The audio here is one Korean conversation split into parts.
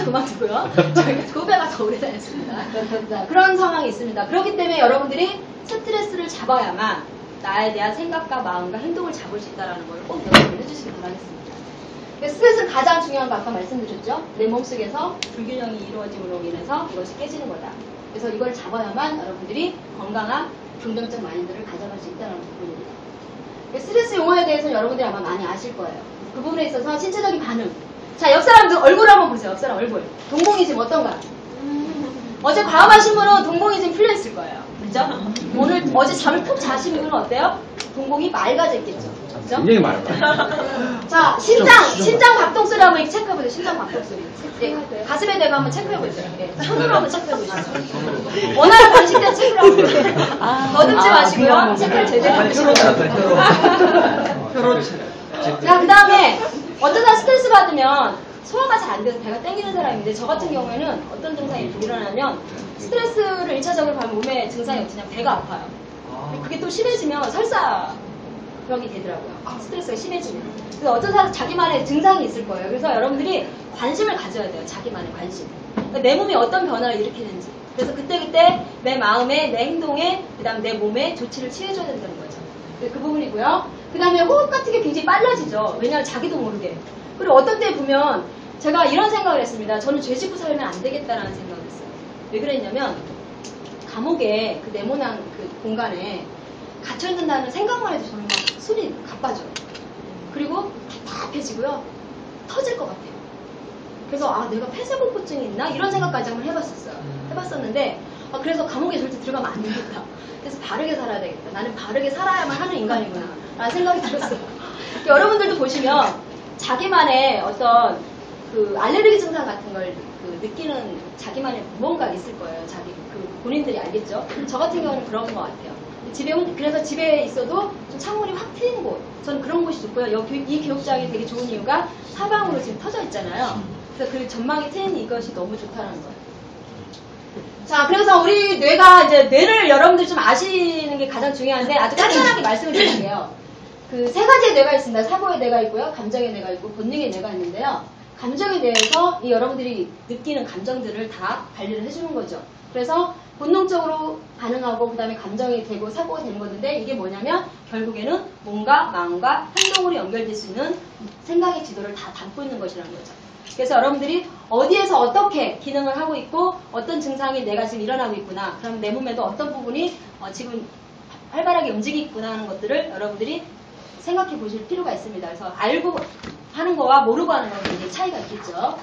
좀 그만두고요. 저희가 두 배가 더 오래 다녔습니다. 자, 그런 상황이 있습니다. 그렇기 때문에 여러분들이 스트레스를 잡아야만 나에 대한 생각과 마음과 행동을 잡을 수 있다는 걸 꼭 기억을 해주시기 바라겠습니다. 스트레스는 가장 중요한 거 아까 말씀드렸죠. 내 몸속에서 불균형이 이루어짐으로 인해서 이것이 깨지는 거다. 그래서 이걸 잡아야만 여러분들이 건강한 긍정적 마인드를 가져갈 수 있다는 부분입니다. 스트레스 용어에 대해서 여러분들이 아마 많이 아실 거예요. 그 부분에 있어서 신체적인 반응. 자, 옆 사람들 얼굴 한번 보세요. 옆 사람 얼굴. 동공이 지금 어떤가? 어제 과음하신 분은 동공이 지금 풀려 있을 거예요. 그죠? 오늘 어제 잠을 푹 자신 분은 어때요? 동공이 맑아져 있겠죠. 그죠? 굉장히 많아요. 자, 심장, 심장 박동 소리 한번 체크해보세요. 심장 박동 소리. 네, 가슴에 대고 한번 체크해보세요. 네, 손으로 한번 체크해보세요. 원하는 방식대로 체크를 한번 해보세요. 더듬지 마시고요. 체크를 제대로. 혀로 나왔어요, 혀로. 혀로. 자, 그 다음에 어떤 사람 스트레스 받으면 소화가 잘 안 돼서 배가 땡기는 사람인데 저 같은 경우에는 어떤 증상이 일어나냐면 스트레스를 1차적으로 받으면 몸에 증상이 없으냐 배가 아파요. 근데 그게 또 심해지면 설사병이 되더라고요. 아, 스트레스가 심해지면. 그래서 어떤 사람 자기만의 증상이 있을 거예요. 그래서 여러분들이 관심을 가져야 돼요. 자기만의 관심. 그러니까 내 몸이 어떤 변화를 일으키는지. 그래서 그때그때 내 마음에, 내 행동에, 그 다음 내 몸에 조치를 취해줘야 된다는 거죠. 그, 그 부분이고요. 그 다음에 호흡 같은 게 굉장히 빨라지죠. 왜냐하면 자기도 모르게. 그리고 어떤 때 보면 제가 이런 생각을 했습니다. 저는 죄 짓고 살면 안 되겠다라는 생각을 했어요. 왜 그랬냐면 감옥에 그 네모난 그 공간에 갇혀 있는다는 생각만 해도 저는 막 술이 가빠져요. 그리고 답답해지고요. 터질 것 같아요. 그래서 아 내가 폐쇄공포증이 있나 이런 생각까지 한번 해봤었어요. 해봤었는데 아, 그래서 감옥에 절대 들어가면 안 되겠다. 그래서 바르게 살아야 되겠다. 나는 바르게 살아야만 하는 인간이구나. 라는 생각이 들었어요. 여러분들도 보시면 자기만의 어떤 그 알레르기 증상 같은 걸 그 느끼는 자기만의 무언가 있을 거예요. 자기 그 본인들이 알겠죠. 저 같은 경우는 그런 것 같아요. 집에 혼- 그래서 집에 있어도 좀 창문이 확 트이는 곳. 저는 그런 곳이 좋고요. 여기 이 교육장이 되게 좋은 이유가 사방으로 지금 터져 있잖아요. 그래서 그 전망이 트이는 이것이 너무 좋다는 거예요. 자, 그래서 우리 뇌가 이제 뇌를 여러분들 좀 아시는 게 가장 중요한데 아주 간단하게 말씀을 드릴게요. 그 세 가지의 뇌가 있습니다. 사고의 뇌가 있고요, 감정의 뇌가 있고 본능의 뇌가 있는데요. 감정에 대해서 이 여러분들이 느끼는 감정들을 다 관리를 해주는 거죠. 그래서 본능적으로 반응하고 그다음에 감정이 되고 사고가 되는 건데 이게 뭐냐면 결국에는 몸과 마음과 행동으로 연결될 수 있는 생각의 지도를 다 담고 있는 것이라는 거죠. 그래서 여러분들이 어디에서 어떻게 기능을 하고 있고 어떤 증상이 내가 지금 일어나고 있구나. 그럼 내 몸에도 어떤 부분이 어, 지금 활발하게 움직이고 있구나 하는 것들을 여러분들이 생각해 보실 필요가 있습니다. 그래서 알고 하는 거와 모르고 하는 거는 굉장히 차이가 있겠죠.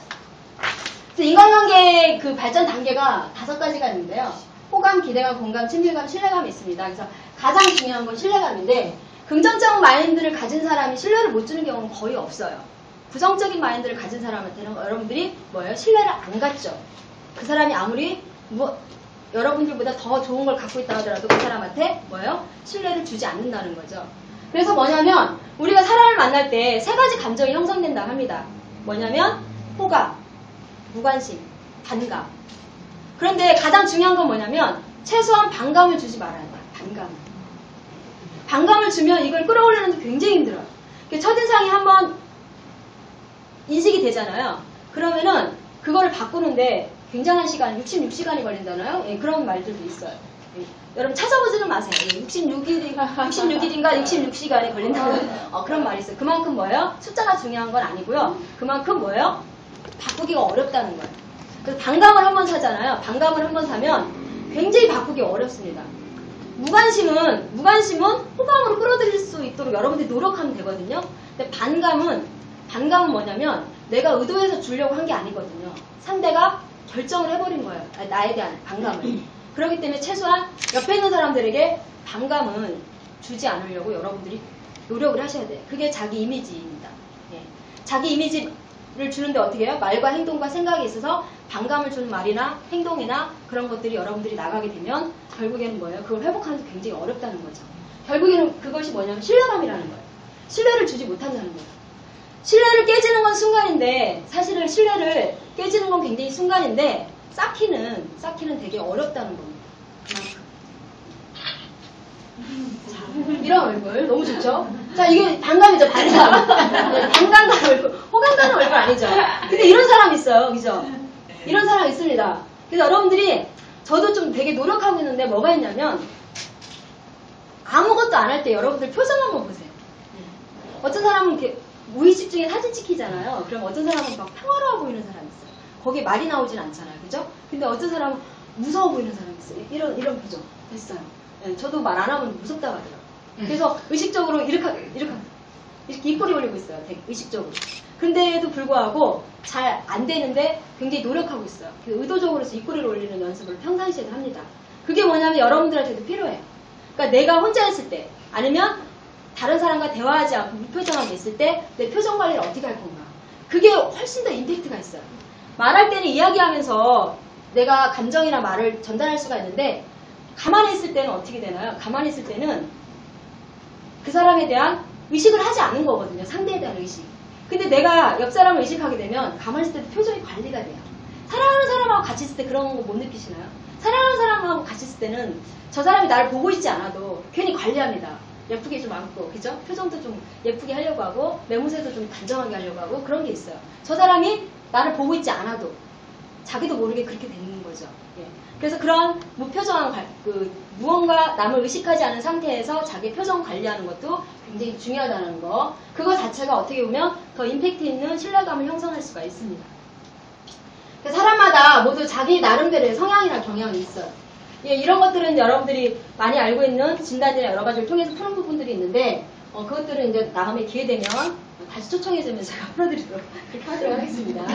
그래서 인간관계의 그 발전 단계가 다섯 가지가 있는데요. 호감, 기대감, 공감, 친밀감, 신뢰감이 있습니다. 그래서 가장 중요한 건 신뢰감인데 긍정적 마인드를 가진 사람이 신뢰를 못 주는 경우는 거의 없어요. 부정적인 마인드를 가진 사람한테는 여러분들이 뭐예요? 신뢰를 안 갖죠. 그 사람이 아무리 뭐 여러분들보다 더 좋은 걸 갖고 있다 하더라도 그 사람한테 뭐예요? 신뢰를 주지 않는다는 거죠. 그래서 뭐냐면 우리가 사람을 만날 때 세 가지 감정이 형성된다 합니다. 뭐냐면 호감, 무관심, 반감. 그런데 가장 중요한 건 뭐냐면 최소한 반감을 주지 말아야 돼. 반감. 반감을 주면 이걸 끌어올리는 게 굉장히 힘들어요. 그 첫인상이 한번 인식이 되잖아요. 그러면은 그거를 바꾸는데 굉장한 시간, 66시간이 걸린다나요? 예, 그런 말들도 있어요. 예, 여러분 찾아보지는 마세요. 66일인가, 66일인가 66시간이 걸린다는 어, 그런 말이 있어요. 그만큼 뭐예요? 숫자가 중요한 건 아니고요. 그만큼 뭐예요? 바꾸기가 어렵다는 거예요. 그래서 반감을 한 번 사잖아요. 반감을 한 번 사면 굉장히 바꾸기 어렵습니다. 무관심은 무관심은 호감으로 끌어들일 수 있도록 여러분들이 노력하면 되거든요. 근데 반감은 반감은 뭐냐면 내가 의도해서 주려고 한 게 아니거든요. 상대가 결정을 해버린 거예요. 아, 나에 대한 반감을. 그렇기 때문에 최소한 옆에 있는 사람들에게 반감은 주지 않으려고 여러분들이 노력을 하셔야 돼요. 그게 자기 이미지입니다. 예. 자기 이미지를 주는데 어떻게 해요? 말과 행동과 생각에 있어서 반감을 주는 말이나 행동이나 그런 것들이 여러분들이 나가게 되면 결국에는 뭐예요? 그걸 회복하는 게 굉장히 어렵다는 거죠. 결국에는 그것이 뭐냐면 신뢰감이라는 거예요. 신뢰를 주지 못한다는 거예요. 신뢰를 깨지는 건 순간인데 사실은 신뢰를 깨지는 건 굉장히 순간인데 쌓기는 쌓기는 되게 어렵다는 겁니다. 그만큼. 이런 얼굴 너무 좋죠? 자 이게 반감이죠 반감. 네, 반감 가는 얼굴, 호감 가는 얼굴 아니죠? 근데 이런 사람 있어요, 그죠? 이런 사람 있습니다. 그래서 여러분들이 저도 좀 되게 노력하고 있는데 뭐가 있냐면 아무것도 안 할 때 여러분들 표정 한번 보세요. 어떤 사람은 이렇게 무의식 중에 사진 찍히잖아요. 그럼 어떤 사람은 막 평화로워 보이는 사람이 있어요. 거기에 말이 나오진 않잖아요. 그죠? 근데 어떤 사람은 무서워 보이는 사람이 있어요. 이런, 이런 표정. 됐어요. 예, 저도 말 안 하면 무섭다고 하더라고요. 그래서 의식적으로 이렇게, 이렇게, 이렇게 입꼬리 올리고 있어요. 되게 의식적으로. 근데도 불구하고 잘 안 되는데 굉장히 노력하고 있어요. 그 의도적으로 해서 입꼬리를 올리는 연습을 평상시에도 합니다. 그게 뭐냐면 여러분들한테도 필요해요. 그러니까 내가 혼자 있을 때 아니면 다른 사람과 대화하지 않고 무표정하게 있을 때 내 표정 관리를 어떻게 할 건가. 그게 훨씬 더 임팩트가 있어요. 말할 때는 이야기하면서 내가 감정이나 말을 전달할 수가 있는데 가만히 있을 때는 어떻게 되나요? 가만히 있을 때는 그 사람에 대한 의식을 하지 않는 거거든요. 상대에 대한 의식. 근데 내가 옆 사람을 의식하게 되면 가만히 있을 때도 표정이 관리가 돼요. 사랑하는 사람하고 같이 있을 때 그런 거 못 느끼시나요? 사랑하는 사람하고 같이 있을 때는 저 사람이 나를 보고 있지 않아도 괜히 관리합니다. 예쁘게 좀 안고, 그죠? 표정도 좀 예쁘게 하려고 하고, 매무새도 좀 단정하게 하려고 하고, 그런 게 있어요. 저 사람이 나를 보고 있지 않아도, 자기도 모르게 그렇게 되는 거죠. 예. 그래서 그런 무표정한 관- 그 무언가 남을 의식하지 않은 상태에서 자기 표정 관리하는 것도 굉장히 중요하다는 거. 그거 자체가 어떻게 보면 더 임팩트 있는 신뢰감을 형성할 수가 있습니다. 사람마다 모두 자기 나름대로의 성향이나 경향이 있어요. 예, 이런 것들은 여러분들이 많이 알고 있는 진단이나 여러 가지를 통해서 푸는 부분들이 있는데 어, 그것들은 이제 다음에 기회 되면 다시 초청해주면 제가 풀어드리도록 그렇게 하도록 하겠습니다.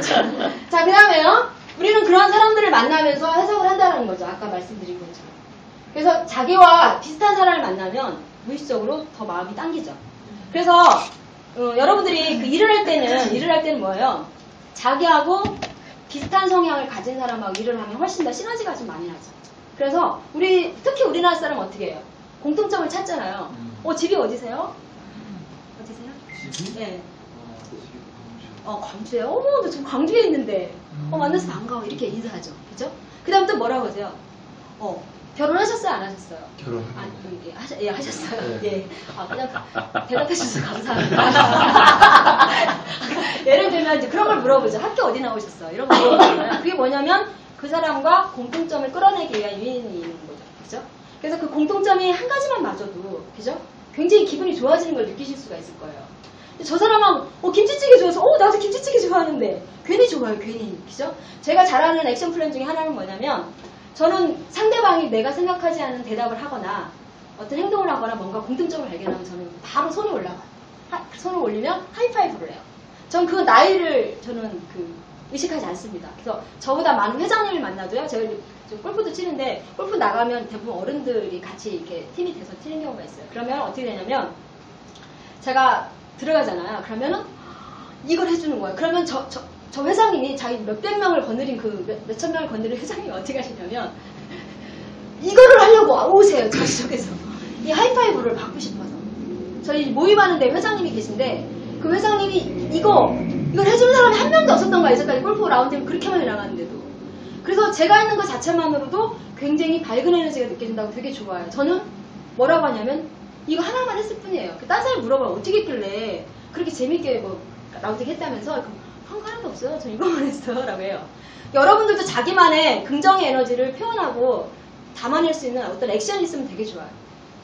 자, 그 다음에요. 우리는 그런 사람들을 만나면서 해석을 한다는 거죠. 아까 말씀드린 것처럼. 그래서 자기와 비슷한 사람을 만나면 무의식적으로 더 마음이 당기죠. 그래서 어, 여러분들이 그 일을 할 때는 일을 할 때는 뭐예요? 자기하고 비슷한 성향을 가진 사람하고 일을 하면 훨씬 더 시너지가 좀 많이 나죠. 그래서 우리 특히 우리나라 사람 은 어떻게 해요? 공통점을 찾잖아요. 음. 어 집이 어디세요? 어디세요? 집이? 네. 어, 집이 광주. 어 광주에 어머 너 지금 광주에 있는데 어 만나서 반가워 이렇게 인사하죠. 그죠? 그다음 또 뭐라고 하세요? 어 결혼하셨어요 안 하셨어요? 결혼. 아, 예, 하셨, 예, 하셨어요. 네. 예. 아, 그냥 대답해 주셔서 감사합니다. 예를 들면 이제 그런 걸 물어보죠. 학교 어디 나오셨어? 이런 거 물어보잖아요. 그게 뭐냐면 그 사람과 공통점을 끌어내기 위한 유인이 있는 거죠. 그죠? 그래서 그 공통점이 한 가지만 맞아도, 그죠? 굉장히 기분이 좋아지는 걸 느끼실 수가 있을 거예요. 저 사람은 어, 김치찌개 좋아서 어 나도 김치찌개 좋아하는데 괜히 좋아요 괜히 그죠? 제가 잘하는 액션 플랜 중에 하나는 뭐냐면 저는 상대방이 내가 생각하지 않은 대답을 하거나 어떤 행동을 하거나 뭔가 공통점을 발견하면 저는 바로 손이 올라가요. 하- 손을 올리면 하이파이브를 해요. 전 그 나이를 저는 그 의식하지 않습니다. 그래서 저보다 많은 회장님을 만나도요. 제가 골프도 치는데 골프 나가면 대부분 어른들이 같이 이렇게 팀이 돼서 치는 경우가 있어요. 그러면 어떻게 되냐면 제가 들어가잖아요. 그러면은 이걸 해주는 거예요. 그러면 저, 저, 저 회장님이 자기 몇백 명을 거느린 그 몇, 몇천 명을 거느린 회장님이 어떻게 하시냐면 이거를 하려고 오세요. 저쪽에서. 이 하이파이브를 받고 싶어서. 저희 모임하는데 회장님이 계신데 그 회장님이 이거 이걸 해주는 사람이 한 명도 없었던 거야. 이제까지 골프 라운딩을 그렇게 많이 나갔는데도. 그래서 제가 있는 것 자체만으로도 굉장히 밝은 에너지가 느껴진다고 되게 좋아요. 저는 뭐라고 하냐면 이거 하나만 했을 뿐이에요. 그딴 사람이 물어봐요. 어떻게 했길래 그렇게 재밌게 뭐 라운딩 했다면서 하나도 없어요. 저 이거만 했어요. 라고 해요. 여러분들도 자기만의 긍정의 에너지를 표현하고 담아낼 수 있는 어떤 액션이 있으면 되게 좋아요.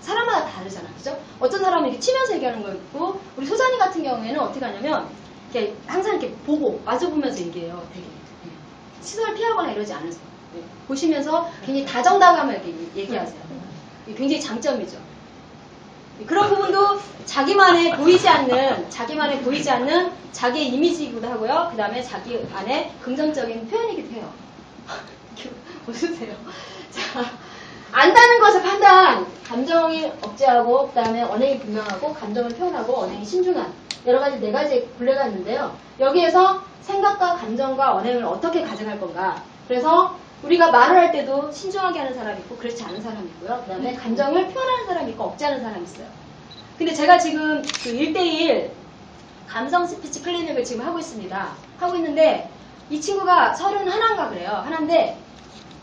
사람마다 다르잖아. 그죠? 어떤 사람은 이렇게 치면서 얘기하는 거 있고, 우리 소장님 같은 경우에는 어떻게 하냐면, 이렇게 항상 이렇게 보고, 마주보면서 얘기해요. 되게. 예. 시선을 피하거나 이러지 않으세요. 예. 보시면서 굉장히 다정다감하게 얘기- 얘기하세요. 굉장히 장점이죠. 그런 부분도 자기만의 보이지 않는, 자기만의 보이지 않는 자기의 이미지이기도 하고요. 그 다음에 자기 안에 긍정적인 표현이기도 해요. 웃으세요. 자, 안다는 것의 판단, 감정이 억제하고, 그 다음에 언행이 분명하고, 감정을 표현하고, 언행이 신중한, 여러 가지 네 가지 굴레가 있는데요. 여기에서 생각과 감정과 언행을 어떻게 가져갈 건가. 그래서 우리가 말을 할 때도 신중하게 하는 사람이 있고, 그렇지 않은 사람이 있고요. 그 다음에 감정을 표현하는 사람이 있고, 억제하는 사람이 있어요. 근데 제가 지금 그 1대1 감성 스피치 클리닉을 지금 하고 있습니다. 하고 있는데, 이 친구가 서른 하나인가 그래요. 하나인데,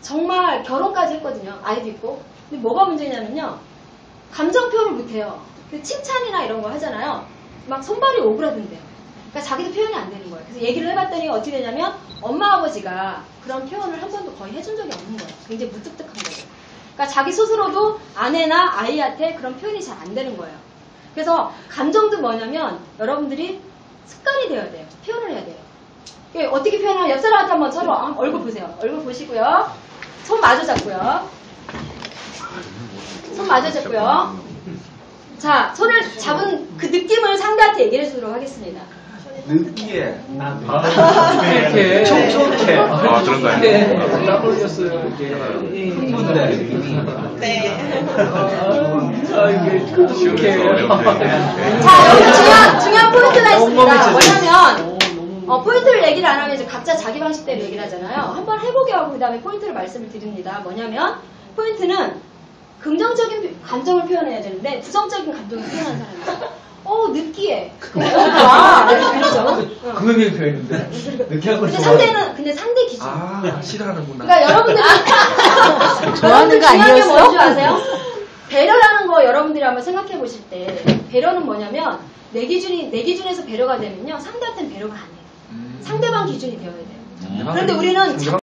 정말 결혼까지 했거든요. 아이도 있고. 근데 뭐가 문제냐면요. 감정 표현을 못해요. 그 칭찬이나 이런 거 하잖아요. 막 손발이 오그라든대요. 그러니까 자기도 표현이 안 되는 거예요. 그래서 얘기를 해봤더니 어떻게 되냐면 엄마 아버지가 그런 표현을 한 번도 거의 해준 적이 없는 거예요. 굉장히 무뚝뚝한 거예요. 그러니까 자기 스스로도 아내나 아이한테 그런 표현이 잘 안 되는 거예요. 그래서 감정도 뭐냐면 여러분들이 습관이 되어야 돼요. 표현을 해야 돼요. 이게 어떻게 표현하면 옆 사람한테 한번 서로 어, 얼굴 보세요. 얼굴 보시고요. 손 마주 잡고요. 손 마주 잡고요. 자, 손을 잡은 그 느낌을 상대한테 얘기해 주도록 하겠습니다. 느끼해. 난 이렇게 촉촉해. 아, 그런 거 아니에요? 네. 딱. 이렇게. 흥분돼. 아, 이게 촉촉해요. 자, 여기 중요한, 중요한 포인트가 있습니다. 엉망이 뭐냐면, 어, 포인트를 얘기를 안 하면 이제 각자 자기 방식대로 얘기를 하잖아요. 한번 해보게 하고 그 다음에 포인트를 말씀을 드립니다. 뭐냐면, 포인트는 긍정적인 감정을 표현해야 되는데, 부정적인 감정을 표현하는 사람이에요. 어, 느끼해. 어, 그러죠. 응. 그 의미를 표현했는데. 이렇게 하고 근데 좋아요. 상대는, 근데 상대 기준. 아, 싫어하는구나. 그러니까 여러분들 좋아하는 거 중요한 게 아니었어? 뭔지 아세요? 배려라는 거 여러분들이 한번 생각해 보실 때 배려는 뭐냐면 내 기준이 내 기준에서 배려가 되면요 상대한테는 배려가 안 해요. 상대방 기준이 되어야 돼요. 그런데 우리는